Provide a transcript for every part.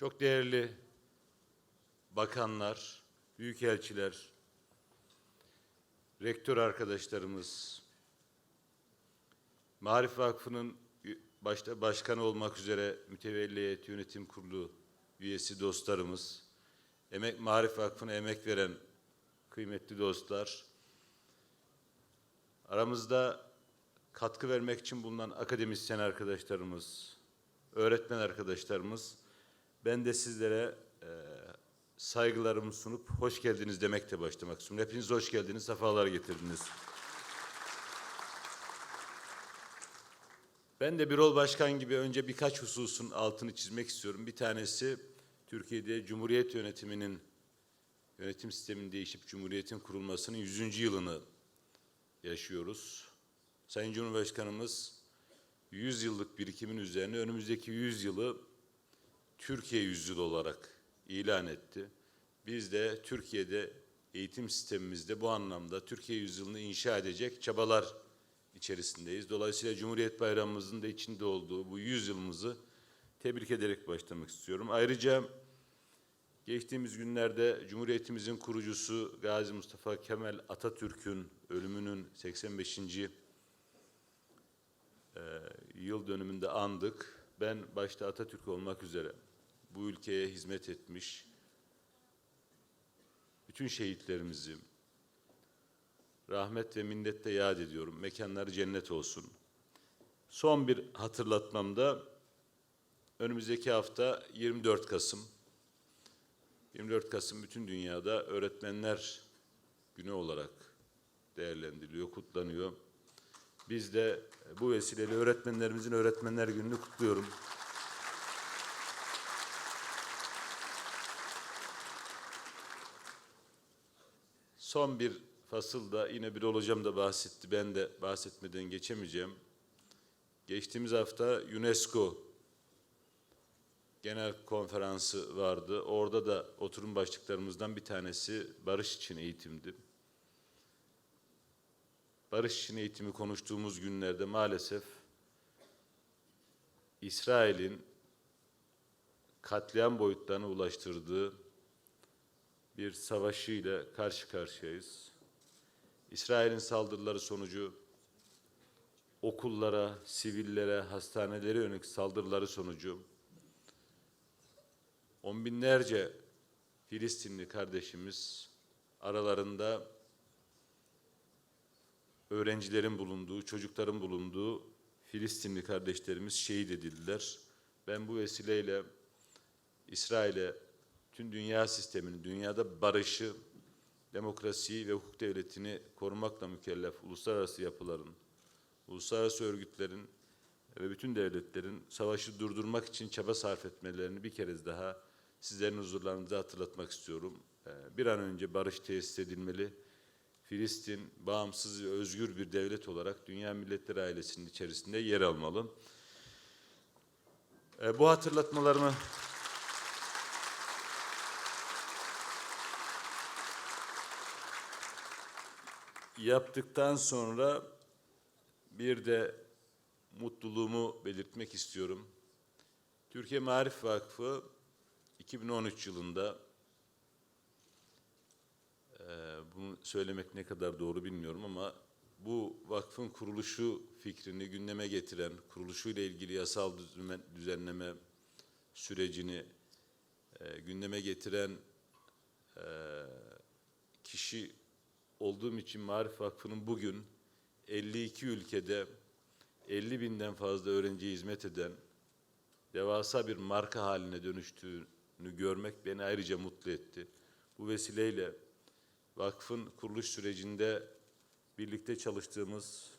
Çok değerli bakanlar, büyükelçiler, rektör arkadaşlarımız, Marif Vakfı'nın başta başkanı olmak üzere mütevelli heyet yönetim kurulu üyesi dostlarımız, Emek Marif Vakfı'na emek veren kıymetli dostlar, aramızda katkı vermek için bulunan akademisyen arkadaşlarımız, öğretmen arkadaşlarımız, ben de sizlere e, saygılarımı sunup hoş geldiniz demekle başlamak istiyorum. Hepiniz hoş geldiniz, sefalar getirdiniz. Ben de Birol Başkan gibi önce birkaç hususun altını çizmek istiyorum. Bir tanesi Türkiye'de Cumhuriyet yönetiminin yönetim sisteminin değişip Cumhuriyet'in kurulmasının 100. yılını yaşıyoruz. Sayın Cumhurbaşkanımız 100 yıllık birikimin üzerine önümüzdeki 100 yılı Türkiye yüzyılı olarak ilan etti. Biz de Türkiye'de eğitim sistemimizde bu anlamda Türkiye yüzyılını inşa edecek çabalar içerisindeyiz. Dolayısıyla Cumhuriyet Bayramımızın da içinde olduğu bu 100 yılımızı tebrik ederek başlamak istiyorum. Ayrıca geçtiğimiz günlerde Cumhuriyetimizin kurucusu Gazi Mustafa Kemal Atatürk'ün ölümünün 85. e, yıl dönümünde andık. Ben başta Atatürk olmak üzere bu ülkeye hizmet etmiş bütün şehitlerimizi rahmet ve minnetle yad ediyorum. Mekanları cennet olsun. Son bir hatırlatmamda önümüzdeki hafta 24 Kasım 24 Kasım bütün dünyada öğretmenler günü olarak değerlendiriliyor, kutlanıyor. Biz de bu vesileyle öğretmenlerimizin öğretmenler gününü kutluyorum. Son bir fasılda yine bir hocam da bahsetti. Ben de bahsetmeden geçemeyeceğim. Geçtiğimiz hafta UNESCO genel konferansı vardı. Orada da oturum başlıklarımızdan bir tanesi barış için eğitimdi. Barış için eğitimi konuştuğumuz günlerde maalesef İsrail'in katliam boyutlarına ulaştırdığı bir savaşıyla karşı karşıyayız. İsrail'in saldırıları sonucu okullara, sivillere, hastanelere yönelik saldırıları sonucu on binlerce Filistinli kardeşimiz aralarında öğrencilerin bulunduğu, çocukların bulunduğu Filistinli kardeşlerimiz şehit edildiler. Ben bu vesileyle İsrail'e tüm dünya sistemini, dünyada barışı, demokrasiyi ve hukuk devletini korumakla mükellef uluslararası yapıların, uluslararası örgütlerin ve bütün devletlerin savaşı durdurmak için çaba sarf etmelerini bir kez daha sizlerin huzurlarınıza hatırlatmak istiyorum. Ee, Bir an önce barış tesis edilmeli. Filistin bağımsız ve özgür bir devlet olarak Dünya Milletleri ailesinin içerisinde yer almalı. Ee, Bu hatırlatmalarımı yaptıktan sonra bir de mutluluğumu belirtmek istiyorum. Türkiye Marif Vakfı 2013 yılında eee, bunu söylemek ne kadar doğru bilmiyorum ama bu vakfın kuruluşu fikrini gündeme getiren, kuruluşuyla ilgili yasal düzenleme sürecini eee, gündeme getiren eee, kişi olduğum için Marif Vakfı'nın bugün 52 ülkede 50 binden fazla öğrenciye hizmet eden devasa bir marka haline dönüştüğünü görmek beni ayrıca mutlu etti. Bu vesileyle vakfın kuruluş sürecinde birlikte çalıştığımız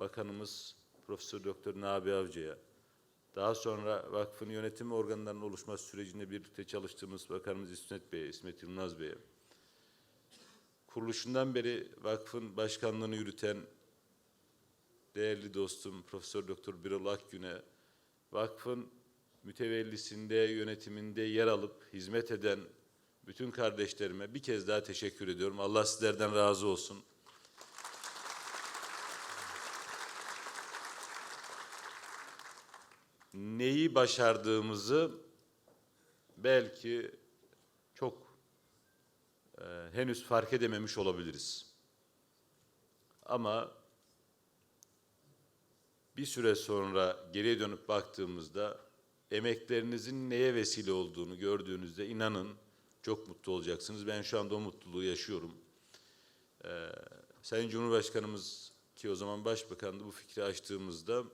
bakanımız Profesör Doktor Nabi Avcı'ya, daha sonra vakfın yönetim organlarının oluşması sürecinde birlikte çalıştığımız bakanımız İsmet Bey'e, İsmet Yılmaz Bey'e, kuruluşundan beri vakfın başkanlığını yürüten değerli dostum Profesör Doktor Birol Akgün'e, vakfın mütevellisinde, yönetiminde yer alıp hizmet eden bütün kardeşlerime bir kez daha teşekkür ediyorum. Allah sizlerden razı olsun. Neyi başardığımızı belki e, henüz fark edememiş olabiliriz. Ama bir süre sonra geriye dönüp baktığımızda emeklerinizin neye vesile olduğunu gördüğünüzde inanın çok mutlu olacaksınız. Ben şu anda o mutluluğu yaşıyorum. Ee, Sayın Cumhurbaşkanımız ki o zaman başbakandı bu fikri açtığımızda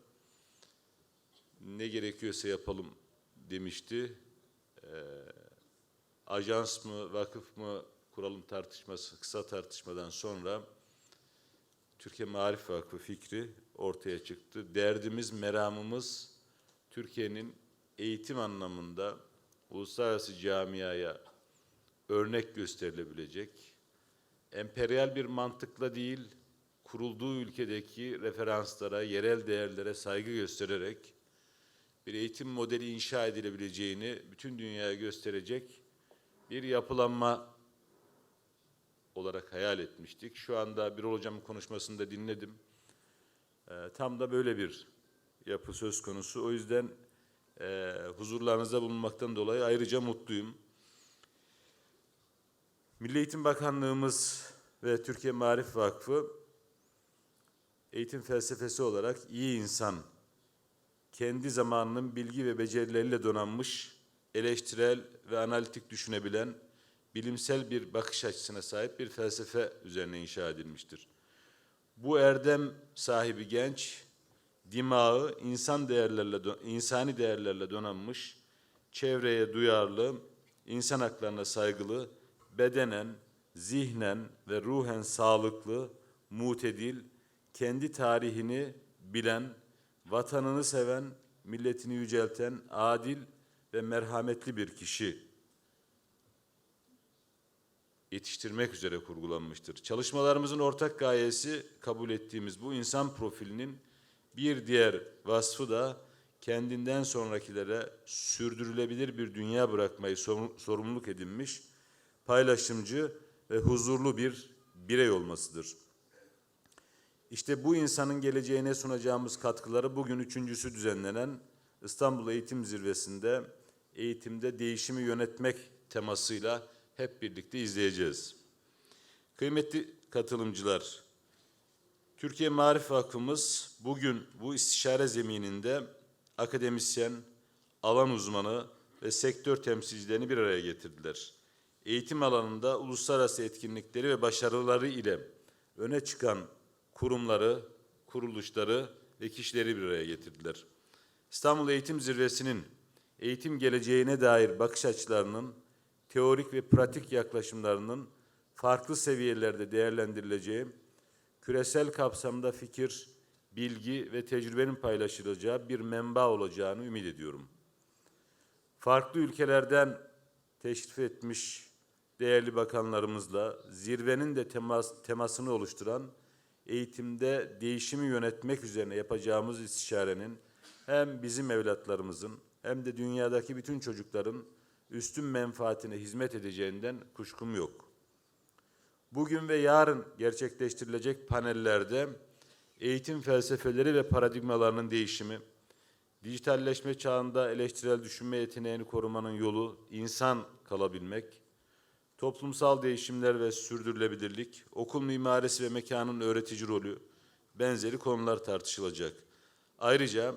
ne gerekiyorsa yapalım demişti. Ee, ajans mı, vakıf mı kuralım tartışması, kısa tartışmadan sonra Türkiye Maarif Vakfı fikri ortaya çıktı. Derdimiz, meramımız Türkiye'nin eğitim anlamında uluslararası camiaya örnek gösterilebilecek, emperyal bir mantıkla değil, kurulduğu ülkedeki referanslara, yerel değerlere saygı göstererek bir eğitim modeli inşa edilebileceğini bütün dünyaya gösterecek bir yapılanma olarak hayal etmiştik. Şu anda bir hocamın konuşmasında dinledim. Ee, tam da böyle bir yapı söz konusu. O yüzden e, huzurlarınızda bulunmaktan dolayı ayrıca mutluyum. Milli Eğitim Bakanlığımız ve Türkiye Marif Vakfı eğitim felsefesi olarak iyi insan, kendi zamanının bilgi ve becerileriyle donanmış, eleştirel ve analitik düşünebilen, bilimsel bir bakış açısına sahip bir felsefe üzerine inşa edilmiştir. Bu erdem sahibi genç, dimağı insan değerlerle, insani değerlerle donanmış, çevreye duyarlı, insan haklarına saygılı, bedenen, zihnen ve ruhen sağlıklı, mutedil, kendi tarihini bilen, vatanını seven, milletini yücelten, adil ve merhametli bir kişi yetiştirmek üzere kurgulanmıştır. Çalışmalarımızın ortak gayesi kabul ettiğimiz bu insan profilinin bir diğer vasfı da kendinden sonrakilere sürdürülebilir bir dünya bırakmayı sorumluluk edinmiş, paylaşımcı ve huzurlu bir birey olmasıdır. İşte bu insanın geleceğine sunacağımız katkıları bugün üçüncüsü düzenlenen İstanbul Eğitim Zirvesi'nde eğitimde değişimi yönetmek temasıyla hep birlikte izleyeceğiz. Kıymetli katılımcılar, Türkiye Marif Vakfımız bugün bu istişare zemininde akademisyen, alan uzmanı ve sektör temsilcilerini bir araya getirdiler. Eğitim alanında uluslararası etkinlikleri ve başarıları ile öne çıkan kurumları, kuruluşları ve kişileri bir araya getirdiler. İstanbul Eğitim Zirvesi'nin eğitim geleceğine dair bakış açılarının teorik ve pratik yaklaşımlarının farklı seviyelerde değerlendirileceği, küresel kapsamda fikir, bilgi ve tecrübenin paylaşılacağı bir menba olacağını ümit ediyorum. Farklı ülkelerden teşrif etmiş değerli bakanlarımızla zirvenin de temas, temasını oluşturan eğitimde değişimi yönetmek üzerine yapacağımız istişarenin hem bizim evlatlarımızın hem de dünyadaki bütün çocukların üstün menfaatine hizmet edeceğinden kuşkum yok. Bugün ve yarın gerçekleştirilecek panellerde eğitim felsefeleri ve paradigmalarının değişimi, dijitalleşme çağında eleştirel düşünme yeteneğini korumanın yolu insan kalabilmek, toplumsal değişimler ve sürdürülebilirlik, okul mimarisi ve mekanın öğretici rolü, benzeri konular tartışılacak. Ayrıca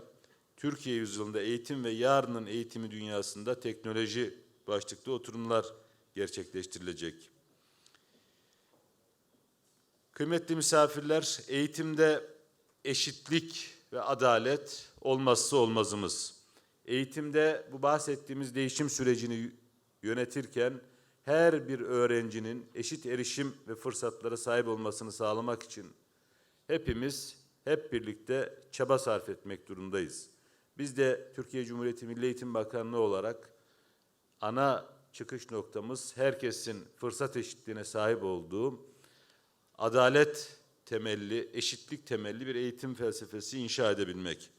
Türkiye yüzyılında eğitim ve yarının eğitimi dünyasında teknoloji başlıklı oturumlar gerçekleştirilecek. Kıymetli misafirler, eğitimde eşitlik ve adalet olmazsa olmazımız. Eğitimde bu bahsettiğimiz değişim sürecini yönetirken her bir öğrencinin eşit erişim ve fırsatlara sahip olmasını sağlamak için hepimiz hep birlikte çaba sarf etmek durumdayız. Biz de Türkiye Cumhuriyeti Milli Eğitim Bakanlığı olarak ana çıkış noktamız herkesin fırsat eşitliğine sahip olduğu adalet temelli, eşitlik temelli bir eğitim felsefesi inşa edebilmek.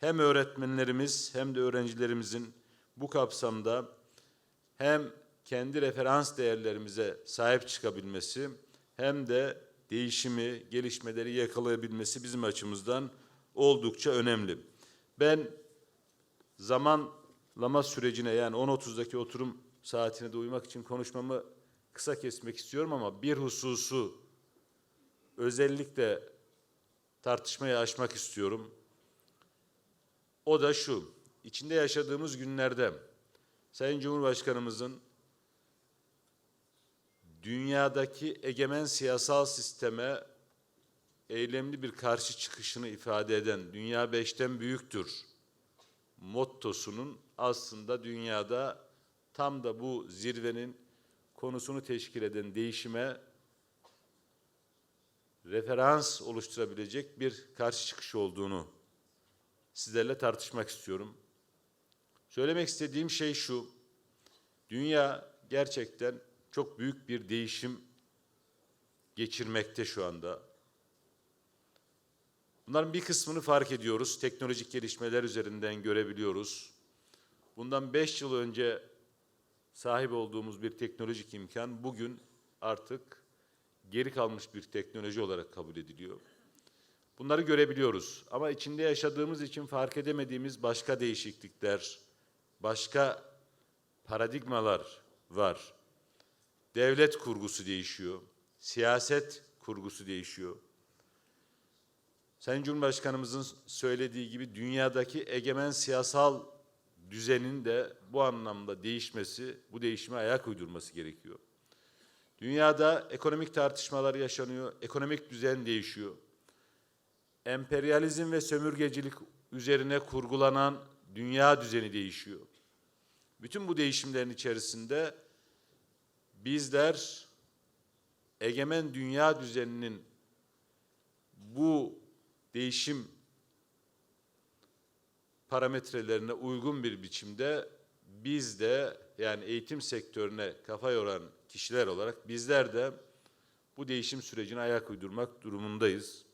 Hem öğretmenlerimiz hem de öğrencilerimizin bu kapsamda hem kendi referans değerlerimize sahip çıkabilmesi hem de değişimi, gelişmeleri yakalayabilmesi bizim açımızdan oldukça önemli. Ben zaman lama sürecine yani 10.30'daki oturum saatine de uymak için konuşmamı kısa kesmek istiyorum ama bir hususu özellikle tartışmayı açmak istiyorum. O da şu, içinde yaşadığımız günlerde Sayın Cumhurbaşkanımızın dünyadaki egemen siyasal sisteme eylemli bir karşı çıkışını ifade eden dünya beşten büyüktür mottosunun aslında dünyada tam da bu zirvenin konusunu teşkil eden değişime referans oluşturabilecek bir karşı çıkış olduğunu sizlerle tartışmak istiyorum. Söylemek istediğim şey şu. Dünya gerçekten çok büyük bir değişim geçirmekte şu anda. Bunların bir kısmını fark ediyoruz. Teknolojik gelişmeler üzerinden görebiliyoruz. Bundan beş yıl önce sahip olduğumuz bir teknolojik imkan bugün artık geri kalmış bir teknoloji olarak kabul ediliyor. Bunları görebiliyoruz ama içinde yaşadığımız için fark edemediğimiz başka değişiklikler, başka paradigmalar var. Devlet kurgusu değişiyor, siyaset kurgusu değişiyor. Sayın Cumhurbaşkanımızın söylediği gibi dünyadaki egemen siyasal düzenin de bu anlamda değişmesi, bu değişime ayak uydurması gerekiyor. Dünyada ekonomik tartışmalar yaşanıyor, ekonomik düzen değişiyor. Emperyalizm ve sömürgecilik üzerine kurgulanan dünya düzeni değişiyor. Bütün bu değişimlerin içerisinde bizler egemen dünya düzeninin bu değişim parametrelerine uygun bir biçimde biz de yani eğitim sektörüne kafa yoran kişiler olarak bizler de bu değişim sürecine ayak uydurmak durumundayız.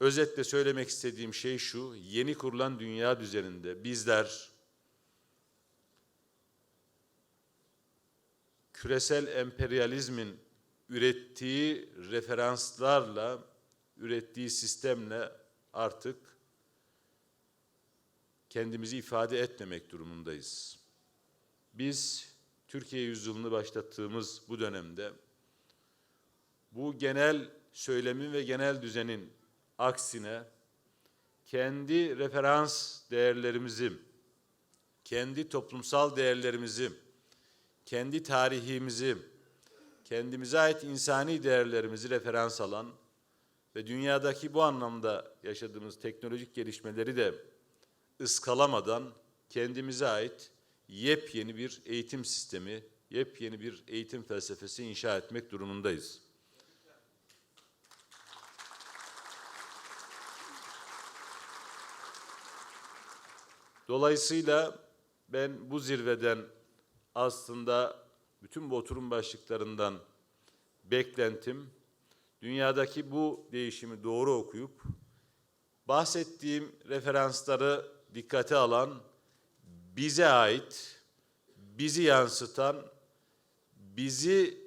Özetle söylemek istediğim şey şu, yeni kurulan dünya düzeninde bizler küresel emperyalizmin ürettiği referanslarla, ürettiği sistemle artık kendimizi ifade etmemek durumundayız. Biz Türkiye yüzyılını başlattığımız bu dönemde bu genel söylemin ve genel düzenin aksine kendi referans değerlerimizi, kendi toplumsal değerlerimizi, kendi tarihimizi, kendimize ait insani değerlerimizi referans alan ve dünyadaki bu anlamda yaşadığımız teknolojik gelişmeleri de ıskalamadan kendimize ait yepyeni bir eğitim sistemi, yepyeni bir eğitim felsefesi inşa etmek durumundayız. Dolayısıyla ben bu zirveden aslında bütün bu oturum başlıklarından beklentim dünyadaki bu değişimi doğru okuyup bahsettiğim referansları dikkate alan, bize ait, bizi yansıtan, bizi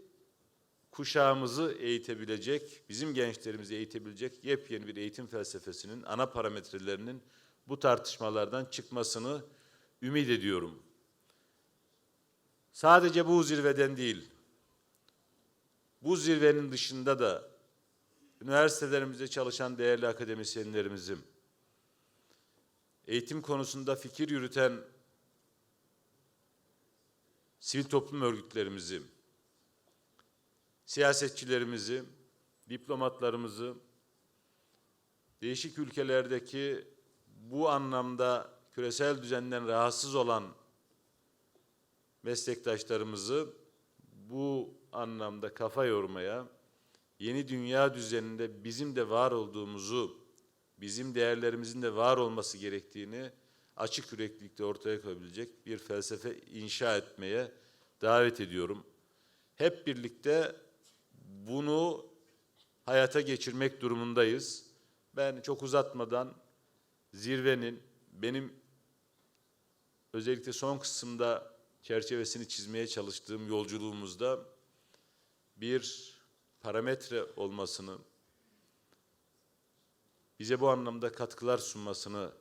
kuşağımızı eğitebilecek, bizim gençlerimizi eğitebilecek yepyeni bir eğitim felsefesinin ana parametrelerinin bu tartışmalardan çıkmasını ümit ediyorum. Sadece bu zirveden değil, bu zirvenin dışında da üniversitelerimizde çalışan değerli akademisyenlerimizin, eğitim konusunda fikir yürüten sivil toplum örgütlerimizi, siyasetçilerimizi, diplomatlarımızı, değişik ülkelerdeki bu anlamda küresel düzenden rahatsız olan meslektaşlarımızı bu anlamda kafa yormaya, yeni dünya düzeninde bizim de var olduğumuzu, bizim değerlerimizin de var olması gerektiğini açık yüreklilikte ortaya koyabilecek bir felsefe inşa etmeye davet ediyorum. Hep birlikte bunu hayata geçirmek durumundayız. Ben çok uzatmadan zirvenin benim özellikle son kısımda çerçevesini çizmeye çalıştığım yolculuğumuzda bir parametre olmasını, bize bu anlamda katkılar sunmasını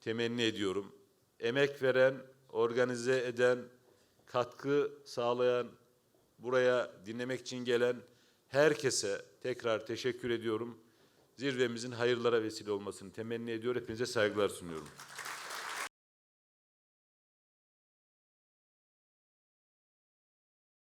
temenni ediyorum. emek veren, organize eden, katkı sağlayan, buraya dinlemek için gelen herkese tekrar teşekkür ediyorum. Zirvemizin hayırlara vesile olmasını temenni ediyor. Hepinize saygılar sunuyorum.